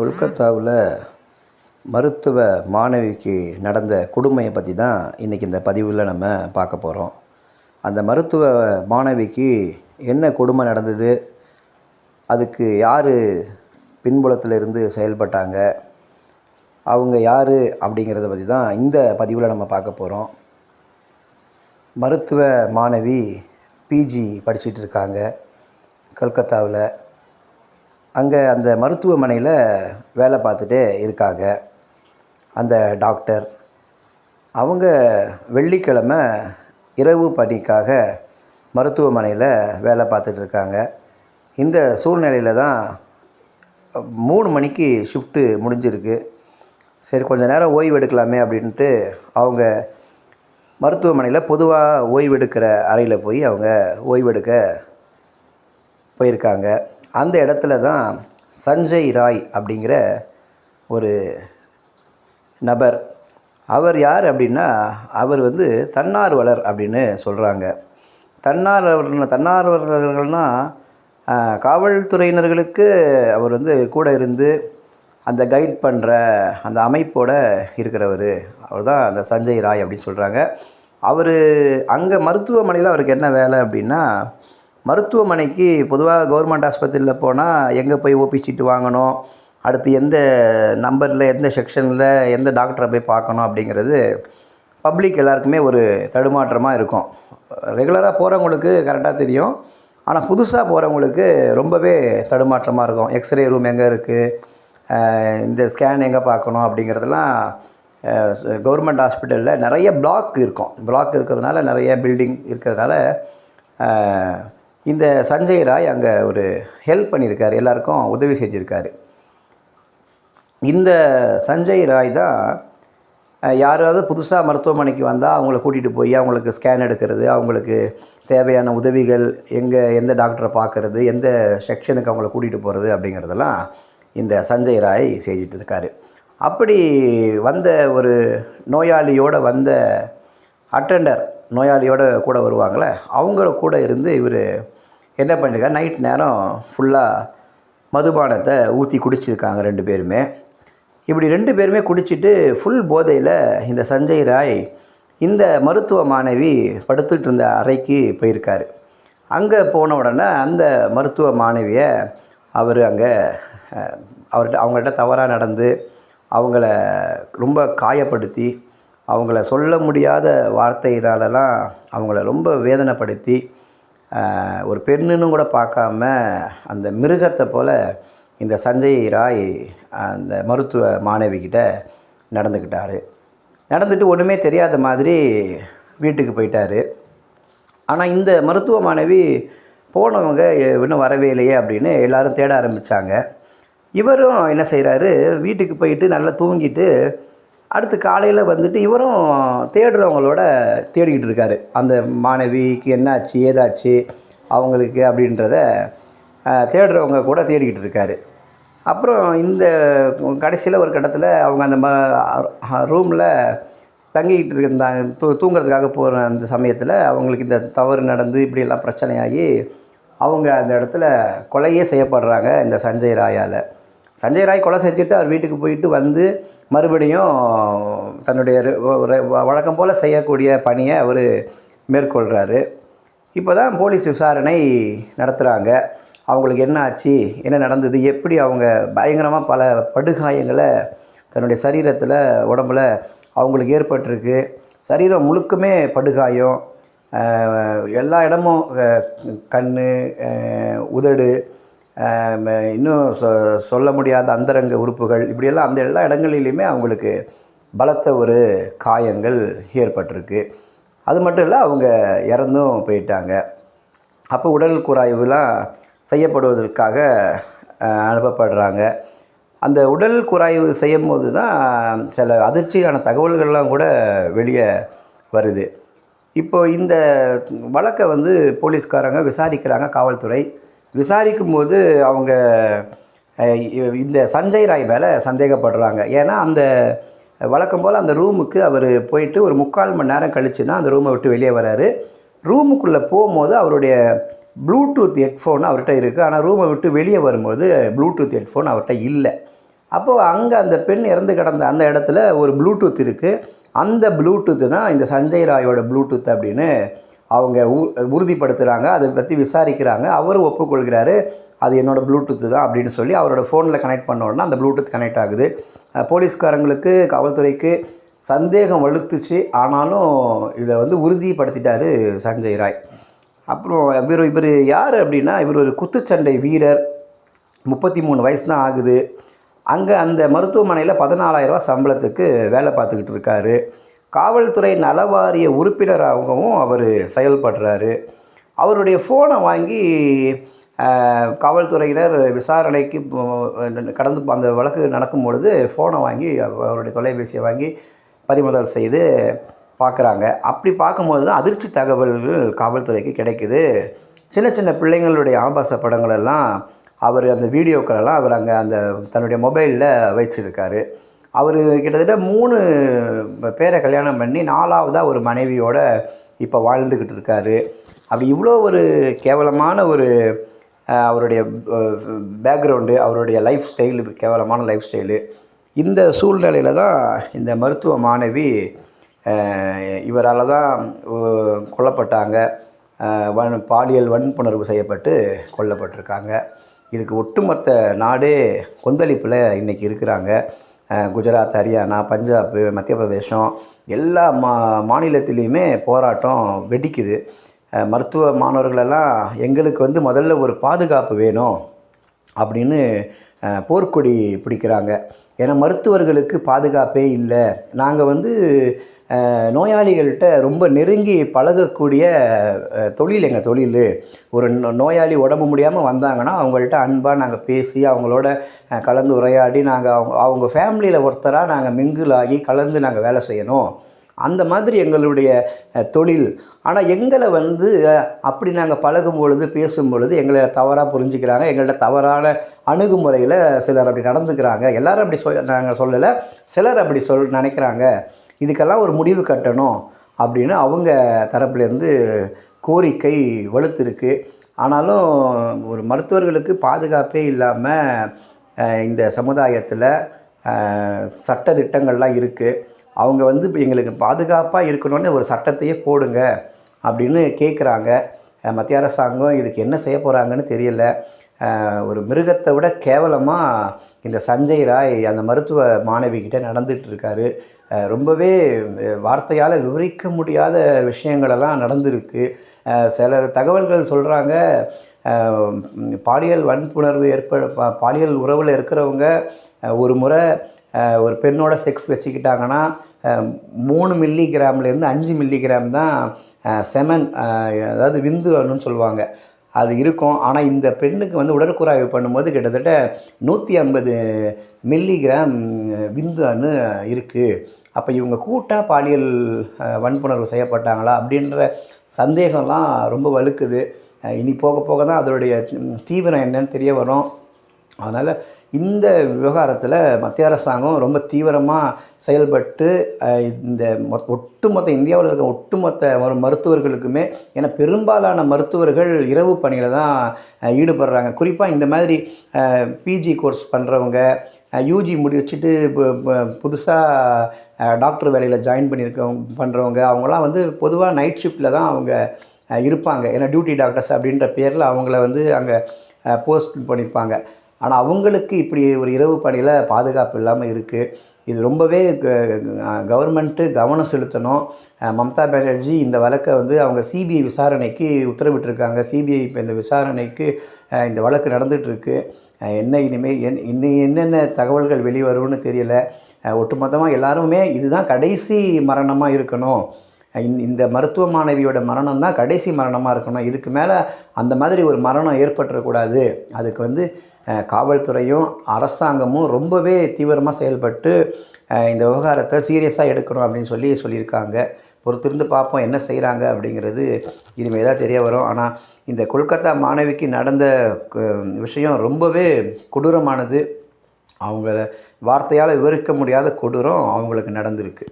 கொல்கத்தாவில் மருத்துவ மாணவிக்கு நடந்த கொடுமையை பற்றி தான் இன்றைக்கி இந்த பதிவில் நம்ம பார்க்க போகிறோம் அந்த மருத்துவ மாணவிக்கு என்ன கொடுமை நடந்தது? அதுக்கு யார் பின்புலத்தில் இருந்து செயல்பட்டாங்க? அவங்க யார் அப்படிங்கிறத பற்றி தான் இந்த பதிவில் நம்ம பார்க்க போகிறோம் மருத்துவ மாணவி பிஜி படிச்சுட்டு இருக்காங்க. கல்கத்தாவில். அங்கே அந்த மருத்துவமனையில் வேலை பார்த்துட்டே இருக்காங்க. அந்த டாக்டர். அவங்க வெள்ளிக்கிழமை இரவு பணிக்காக மருத்துவமனையில் வேலை பார்த்துட்டு இருக்காங்க. இந்த சூழ்நிலையில் தான் மூணு மணிக்கு ஷிஃப்ட்டு முடிஞ்சிருக்கு. சரி கொஞ்ச நேரம் ஓய்வு எடுக்கலாமே அப்படின்ட்டு அவங்க மருத்துவமனையில் பொதுவாக ஓய்வெடுக்கிற அறையில் போய் அவங்க ஓய்வெடுக்க போயிருக்காங்க. அந்த இடத்துல தான் சஞ்சய் ராய் அப்படிங்கிற ஒரு நபர். அவர் யார் அப்படின்னா அவர் வந்து தன்னார்வலர் அப்படின்னு சொல்கிறாங்க தன்னார்வலர் தன்னார்வலர்கள்னால் காவல்துறையினர்களுக்கு அவர் வந்து கூட இருந்து அந்த கைட் பண்ணுற அந்த அமைப்போட இருக்கிறவர். அவர் தான் அந்த சஞ்சய் ராய் அப்படின்னு சொல்கிறாங்க அவர் அங்கே மருத்துவமனையில் அவருக்கு என்ன வேலை அப்படின்னா மருத்துவமனைக்கு பொதுவாக கவர்மெண்ட் ஆஸ்பத்திரியில் போனால் எங்கே போய் ஓபி சீட்டு வாங்கணும் அடுத்து எந்த நம்பரில் எந்த செக்ஷனில் எந்த டாக்டரை போய் பார்க்கணும் அப்படிங்கிறது பப்ளிக் எல்லாருக்குமே ஒரு தடுமாற்றமாக இருக்கும். ரெகுலராக போகிறவங்களுக்கு கரெக்டாக தெரியும். ஆனால் புதுசாக போகிறவங்களுக்கு ரொம்பவே தடுமாற்றமாக இருக்கும். எக்ஸ்ரே ரூம் எங்கே இருக்குது இந்த ஸ்கேன் எங்கே பார்க்கணும் அப்படிங்கிறதெல்லாம் கவர்மெண்ட் ஹாஸ்பிட்டலில் நிறைய பிளாக் இருக்கும். பிளாக் இருக்கிறதுனால நிறைய பில்டிங் இருக்கிறதுனால இந்த சஞ்சய் ராய் அங்கே ஒரு ஹெல்ப் பண்ணியிருக்காரு எல்லாருக்கும் உதவி செஞ்சுருக்காரு. இந்த சஞ்சய் ராய் தான் யாராவது புதுசாக மருத்துவமனைக்கு வந்தால் அவங்கள கூட்டிகிட்டு போய் அவங்களுக்கு ஸ்கேன் எடுக்கிறது அவங்களுக்கு தேவையான உதவிகள் எங்கே எந்த டாக்டரை பார்க்குறது எந்த செக்ஷனுக்கு அவங்கள கூட்டிகிட்டு போகிறது அப்படிங்கிறதெல்லாம் இந்த சஞ்சய் ராய் செஞ்சிட்டு இருக்காரு. அப்படி வந்த ஒரு நோயாளியோட வந்த அட்டெண்டர் நோயாளியோட கூட வருவாங்களே அவங்கள கூட இருந்து இவர் என்ன பண்ணிருக்காரு? நைட் நேரம் ஃபுல்லாக மதுபானத்தை ஊற்றி குடிச்சிருக்காங்க ரெண்டு பேருமே. இப்படி ரெண்டு பேருமே குடிச்சிட்டு ஃபுல் போதையில் இந்த சஞ்சய் ராய் இந்த மருத்துவ மாணவி படுத்துட்டு இருந்த அறைக்கு போயிருக்காரு. அங்கே போன உடனே அந்த மருத்துவ மாணவியை அவர் அங்கே அவர்கிட்ட அவங்கள்ட்ட தவறாக நடந்து அவங்கள ரொம்ப காயப்படுத்தி அவங்கள சொல்ல முடியாத வார்த்தையினாலலாம் அவங்கள ரொம்ப வேதனைப்படுத்தி ஒரு பெண்ணுன்னு கூட பார்க்காம அந்த மிருகத்தை போல் இந்த சஞ்சய் ராய் அந்த மருத்துவ மாணவிக்கிட்ட நடந்துக்கிட்டார். நடந்துட்டு ஒன்றுமே தெரியாத மாதிரி வீட்டுக்கு போயிட்டாரு. ஆனால் இந்த மருத்துவ மாணவி போனவங்க இன்னும் வரவே இல்லையே அப்படின்னு எல்லாரும் தேட ஆரம்பித்தாங்க இவரும் என்ன செய்கிறாரு வீட்டுக்கு போயிட்டு நல்லா தூங்கிட்டு அடுத்து காலையில் வந்துட்டு இவரும் தேடுறவங்களோட தேடிக்கிட்டு இருக்காரு. அந்த மாணவிக்கு என்னாச்சு ஏதாச்சு அவங்களுக்கு அப்படின்றத தேடுறவங்க கூட தேடிக்கிட்டு இருக்காரு. அப்புறம் இந்த கடைசியில் ஒரு கட்டத்தில் அவங்க அந்த ம ரூமில் தங்கிக்கிட்டு இருந்தாங்க. தூ தூங்குறதுக்காக போகிற அந்த சமயத்தில் அவங்களுக்கு இந்த தவறு நடந்து இப்படியெல்லாம் பிரச்சனையாகி அவங்க அந்த இடத்துல கொலையே செய்யப்படுறாங்க இந்த சஞ்சய் ராயால். சஞ்சய் ராய் கொலை செஞ்சுட்டு அவர் வீட்டுக்கு போயிட்டு வந்து மறுபடியும் தன்னுடைய வழக்கம் போல் செய்யக்கூடிய பணியை அவர் மேற்கொள்கிறாரு இப்போ தான் போலீஸ் விசாரணை நடத்துகிறாங்க அவங்களுக்கு என்ன ஆச்சு என்ன நடந்தது எப்படி அவங்க பயங்கரமாக பல படுகாயங்களை தன்னுடைய சரீரத்தில் உடம்புல அவங்களுக்கு ஏற்பட்டிருக்கு. சரீரம் முழுக்குமே படுகாயம். எல்லா இடமும் கண் உதடு இன்னும் சொ சொல்ல முடியாத அந்தரங்க உறுப்புகள் இப்படியெல்லாம் அந்த எல்லா இடங்களிலையுமே அவங்களுக்கு பலத்த ஒரு காயங்கள் ஏற்பட்டிருக்கு. அது மட்டும் இல்லை அவங்க இறந்தும் போயிட்டாங்க. அப்போ உடல் குறாய்வுலாம் செய்யப்படுவதற்காக அனுப்பப்படுறாங்க. அந்த உடல் குறாய்வு செய்யும்போது தான் சில அதிர்ச்சியான தகவல்கள்லாம் கூட வெளியே வருது. இப்போ இந்த வழக்கை வந்து போலீஸ்காரங்க விசாரிக்கிறாங்க காவல்துறை. விசாரிக்கும் போது அவங்க இந்த சஞ்சய் ராய் மேலே சந்தேகப்படுறாங்க. ஏன்னா அந்த வழக்கம் போல் அந்த ரூமுக்கு அவர் போயிட்டு ஒரு முக்கால் மணி நேரம் கழிச்சு தான் அந்த ரூமை விட்டு வெளியே வராரு. ரூமுக்குள்ளே போகும்போது அவருடைய ப்ளூடூத் ஹெட்ஃபோன் அவர்கிட்ட இருக்குது ஆனால் ரூமை விட்டு வெளியே வரும்போது ப்ளூடூத் ஹெட்ஃபோன் அவர்கிட்ட இல்லை. அப்போது அங்கே அந்த பெண் இறந்து கிடந்த அந்த இடத்துல ஒரு ப்ளூடூத் இருக்குது அந்த ப்ளூடூத்து தான் இந்த சஞ்சய் ராயோட ப்ளூடூத் அப்படின்னு அவங்க உ- உறுதிப்படுத்துகிறாங்க அதை பற்றி விசாரிக்கிறாங்க. அவரும் ஒப்புக்கொள்கிறாரு அது என்னோடய ப்ளூடூத்து தான் அப்படின்னு சொல்லி அவரோட ஃபோனில் கனெக்ட் பண்ண உடனே அந்த ப்ளூடூத் கனெக்ட் ஆகுது. போலீஸ்காரங்களுக்கு காவல்துறைக்கு சந்தேகம் வலுத்துச்சு. ஆனாலும் இதை வந்து உறுதிப்படுத்திட்டார் சஞ்சய் ராய். அப்புறம் இவர் இவர் யார் அப்படின்னா இவர் ஒரு குத்துச்சண்டை வீரர். முப்பத்தி மூணு வயசு தான் ஆகுது. அங்கே அந்த மருத்துவமனையில் பதினாலாயிரரூவா சம்பளத்துக்கு வேலை பார்த்துக்கிட்டு இருக்காரு. காவல்துறை நலவாரிய உறுப்பினராகவும் அவர் செயல்படுறாரு. அவருடைய ஃபோனை வாங்கி காவல்துறையினர் விசாரணைக்கு கடந்து அந்த வழக்கு நடக்கும் பொழுது ஃபோனை வாங்கி அவருடைய தொலைபேசியை வாங்கி பறிமுதல் செய்து பார்க்குறாங்க அப்படி பார்க்கும்போது தான் அதிர்ச்சி தகவல்கள் காவல்துறைக்கு கிடைக்குது. சின்ன சின்ன பிள்ளைங்களுடைய ஆபாச படங்களெல்லாம் அவர் அந்த வீடியோக்களெல்லாம் அவர் அங்கே அந்த தன்னுடைய மொபைலில் வச்சுருக்காரு. அவர் கிட்டத்தட்ட மூணு பேரை கல்யாணம் பண்ணி நாலாவதாக ஒரு மனைவியோட இப்போ வாழ்ந்துக்கிட்டு இருக்காரு. அப்படி இவ்வளோ ஒரு கேவலமான ஒரு அவருடைய பேக்ரவுண்டு அவருடைய லைஃப் ஸ்டைலு கேவலமான லைஃப் ஸ்டைலு இந்த சூழ்நிலையில் தான் இந்த மருத்துவ மாணவி இவரால் தான் கொல்லப்பட்டாங்க. வன் பாலியல் வன்புணர்வு செய்யப்பட்டு கொல்லப்பட்டிருக்காங்க. இதுக்கு ஒட்டுமொத்த நாடே கொந்தளிப்பில் இன்றைக்கி இருக்கிறாங்க. குஜராத் ஹரியானா பஞ்சாப் மத்திய பிரதேசம் எல்லா மா மாநிலத்திலையுமே போராட்டம் வெடிக்குது. மருத்துவ மாணவர்களெல்லாம் எங்களுக்கு வந்து முதல்ல ஒரு பாதுகாப்பு வேணும் அப்படின்னு போர்க்கொடி பிடிக்கிறாங்க. ஏன்னா மருத்துவர்களுக்கு பாதுகாப்பே இல்லை. நாங்கள் வந்து நோயாளிகள்கிட்ட ரொம்ப நெருங்கி பழகக்கூடிய தொழில் எங்கள் தொழில். ஒரு நோயாளி உடம்பு முடியாமல் வந்தாங்கன்னா அவங்கள்ட்ட அன்பாக நாங்கள் பேசி அவங்களோட கலந்து உரையாடி நாங்கள் அவங்க அவங்க ஃபேமிலியில் ஒருத்தராக நாங்கள் மிங்கிள் ஆகி கலந்து நாங்கள் வேலை செய்யணும். அந்த மாதிரி எங்களுடைய தொழில். ஆனால் எங்களை வந்து அப்படி நாங்கள் பழகும் பொழுது பேசும் பொழுது எங்களை தவறாக புரிஞ்சுக்கிறாங்க. எங்கள்கிட்ட தவறான அணுகுமுறையில் சிலர் அப்படி நடந்துக்கிறாங்க. எல்லோரும் அப்படி சொல் நாங்கள் சொல்லலை. சிலர் அப்படி சொல் நினைக்கிறாங்க. இதுக்கெல்லாம் ஒரு முடிவு கட்டணும் அப்படின்னு அவங்க தரப்புலேருந்து கோரிக்கை வலுத்திருக்கு. ஆனாலும் ஒரு மருத்துவர்களுக்கு பாதுகாப்பே இல்லாமல் இந்த சமுதாயத்தில் சட்ட திட்டங்கள்லாம் இருக்குது அவங்க வந்து இப்போ எங்களுக்கு பாதுகாப்பாக இருக்கணும்னு ஒரு சட்டத்தையே போடுங்க அப்படின்னு கேட்குறாங்க மத்திய அரசாங்கம் இதுக்கு என்ன செய்ய போகிறாங்கன்னு தெரியல. ஒரு மிருகத்தை விட கேவலமாக இந்த சஞ்சய் ராய் அந்த மருத்துவ மாணவிக்கிட்ட நடந்துகிட்ருக்காரு ரொம்பவே வார்த்தையால் விவரிக்க முடியாத விஷயங்களெல்லாம் நடந்திருக்கு. சிலர் தகவல்கள் சொல்கிறாங்க பாலியல் வன்புணர்வு ஏற்ப பாலியல் உறவில் இருக்கிறவங்க ஒரு முறை ஒரு பெண்ணோட செக்ஸ் வச்சுக்கிட்டாங்கன்னா மூணு மில்லி கிராம்லேருந்து அஞ்சு மில்லி கிராம் தான் செமன் அதாவது விந்து அணுன்னு சொல்லுவாங்க. அது இருக்கும். ஆனால் இந்த பெண்ணுக்கு வந்து உடற்குறாய்வு பண்ணும்போது கிட்டத்தட்ட நூற்றி ஐம்பது மில்லிகிராம் விந்து அணு இருக்குது அப்போ இவங்க கூட்டாக பாலியல் வன்புணர்வு செய்யப்பட்டாங்களா அப்படின்ற சந்தேகம்லாம் ரொம்ப வலுக்குது. இனி போக போக தான் அதோடைய தீவிரம் என்னன்னு தெரிய வரும். அதனால் இந்த விவகாரத்தில் மத்திய அரசாங்கம் ரொம்ப தீவிரமாக செயல்பட்டு இந்த ஒட்டுமொத்த இந்தியாவில் இருக்க ஒட்டுமொத்த ஒரு மருத்துவர்களுக்குமே ஏன்னா பெரும்பாலான மருத்துவர்கள் இரவு பணியில் தான் ஈடுபடுறாங்க. குறிப்பாக இந்த மாதிரி பிஜி கோர்ஸ் பண்ணுறவங்க யூஜி முடிச்சுட்டு புதுசாக டாக்டர் வேலையில் ஜாயின் பண்ணியிருக்கவங்க பண்ணுறவங்க அவங்களாம் வந்து பொதுவாக நைட் ஷிஃப்ட்டில் தான் அவங்க இருப்பாங்க. ஏன்னா டியூட்டி டாக்டர்ஸ் அப்படின்ற பேரில் அவங்கள வந்து அங்கே போஸ்ட் பண்ணியிருப்பாங்க ஆனால் அவங்களுக்கு இப்படி ஒரு இரவு பணியில் பாதுகாப்பு இல்லாமல் இருக்குது இது ரொம்பவே கவர்மெண்ட்டு கவனம் செலுத்தணும். மம்தா பானர்ஜி இந்த வழக்கை வந்து அவங்க சிபிஐ விசாரணைக்கு உத்தரவிட்டிருக்காங்க. சிபிஐ இப்போ இந்த விசாரணைக்கு இந்த வழக்கு நடந்துகிட்ருக்கு என்ன இனிமேல் என் இன்னும் என்னென்ன தகவல்கள் வெளிவரும்னு தெரியலை. ஒட்டுமொத்தமாக எல்லாருமே இதுதான் கடைசி மரணமாக இருக்கணும். இந்த இந்த மருத்துவ மாணவியோட மரணம் தான் கடைசி மரணமாக இருக்கணும். இதுக்கு மேலே அந்த மாதிரி ஒரு மரணம் ஏற்பட்டுறக்கூடாது. அதுக்கு வந்து காவல்துறையும் அரசாங்கமும் ரொம்பவே தீவிரமாக செயல்பட்டு இந்த விவகாரத்தை சீரியஸாக எடுக்கணும் அப்படின்னு சொல்லி சொல்லியிருக்காங்க. பொறுத்திருந்து பார்ப்போம் என்ன செய்கிறாங்க அப்படிங்கிறது இனிமேல் தான் தெரிய வரும். ஆனால் இந்த கொல்கத்தா மாணவிக்கு நடந்த விஷயம் ரொம்பவே கொடூரமானது. அவங்கள வார்த்தையால் விவரிக்க முடியாத கொடூரம் அவங்களுக்கு நடந்திருக்கு.